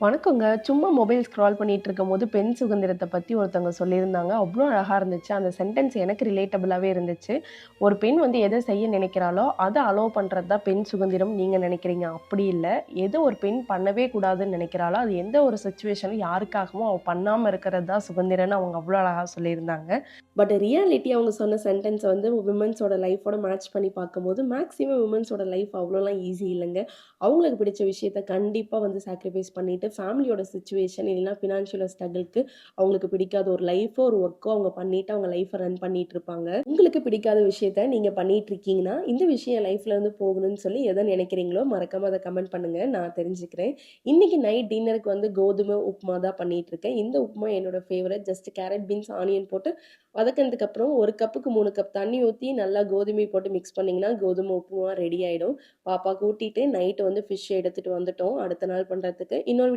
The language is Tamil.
வணக்கங்க. சும்மா மொபைல் ஸ்க்ரால் பண்ணிட்டு இருக்கும்போது, பெண் சுதந்திரத்தை பற்றி ஒருத்தவங்க சொல்லியிருந்தாங்க. அவ்வளோ அழகாக இருந்துச்சு. அந்த சென்டென்ஸ் எனக்கு ரிலேட்டபிளாகவே இருந்துச்சு. ஒரு பெண் வந்து எதை செய்ய நினைக்கிறாளோ, அதை அலோவ் பண்ணுறது தான் பெண் சுதந்திரம் நீங்கள் நினைக்கிறீங்க. அப்படி இல்லை எது ஒரு பெண் பண்ணவே கூடாதுன்னு நினைக்கிறாளோ, அது எந்த ஒரு சுச்சுவேஷனும் யாருக்காகவும் அவள் பண்ணாமல் இருக்கிறது தான் சுதந்திரம்னு அவங்க அவ்வளோ அழகாக சொல்லியிருந்தாங்க. பட் ரியாலிட்டி அவங்க சொன்ன சென்டென்ஸை வந்து உமன்ஸோட லைஃபோட மேட்ச் பண்ணி பார்க்கும்போது, மேக்ஸிமம் உமன்ஸோட லைஃப் அவ்வளோலாம் ஈஸி இல்லைங்க அவங்களுக்கு பிடிச்ச விஷயத்த கண்டிப்பாக வந்து சாக்ரிஃபைஸ் பண்ணிட்டு, ஃபேமிலியோட சுச்சுவேஷன் இல்லைனா ஃபினான்ஷியல் ஸ்ட்ரகிள்க்கு அவங்களுக்கு பிடிக்காத ஒரு லைஃபோ, ஒரு ஒர்க்கோ அவங்க பண்ணிட்டு அவங்க லைஃப்பை ரன் பண்ணிட்டு இருப்பாங்க. உங்களுக்கு பிடிக்காத விஷயத்த நீங்க பண்ணிட்டு இருக்கீங்கன்னா, இந்த விஷயம் என் லைஃப்ல இருந்து போகணும்னு சொல்லி எதை நினைக்கிறீங்களோ, மறக்காம அதை கமெண்ட் பண்ணுங்க. நான் தெரிஞ்சுக்கிறேன். இன்னைக்கு நைட் டின்னருக்கு வந்து கோதுமை உப்புமா தான் பண்ணிட்டு இருக்கேன். இந்த உப்புமா என்னோட favourite just carrot, beans, onion போட்டு வதக்குனதுக்கு அப்புறம் 1 கப்புக்கு மூணு கப் தண்ணி ஊற்றி நல்லா கோதுமை போட்டு மிக்ஸ் பண்ணிங்கன்னா கோதுமை உப்புமா ரெடி ஆகிடும் பாப்பா கூட்டிகிட்டு நைட்டு வந்து ஃபிஷ் எடுத்துட்டு வந்துட்டோம். அடுத்த நாள் பண்ணுறதுக்கு இன்னொரு